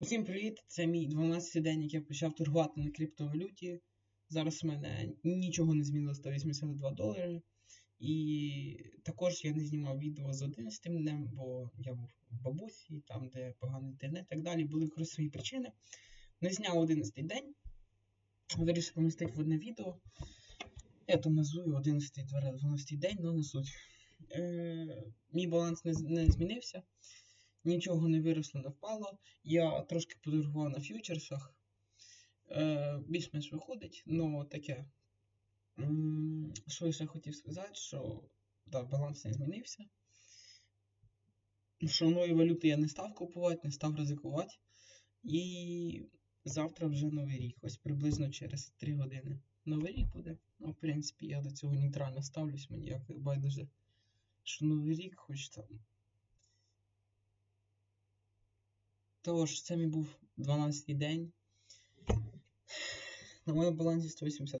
Усім привіт! Це мій 12 день, як я почав торгувати на криптовалюті. Зараз в мене нічого не змінило 182 долари. І також я не знімав відео з 11 днем, бо я був в бабусі, там, де поганий інтернет і так далі. Були свої причини. Не зняв 11 день. Вирішив помістити в одне відео. Я то назвую 11 12 день, але не суть. Е, мій баланс не, не змінився. Нічого не виросло, не впало. Я трошки подоргував на фьючерсах. Е, більш-менш виходить, але таке. Що я ще хотів сказати, що да, баланс не змінився. Що нової валюти я не став купувати, не став ризикувати. І завтра вже новий рік, ось приблизно через 3 години. Новий рік буде. Ну, в принципі, я до цього нейтрально ставлюсь, мені як байдуже, що новий рік, хоч там. Тож, це мій був 12-й день. На моєму балансі 180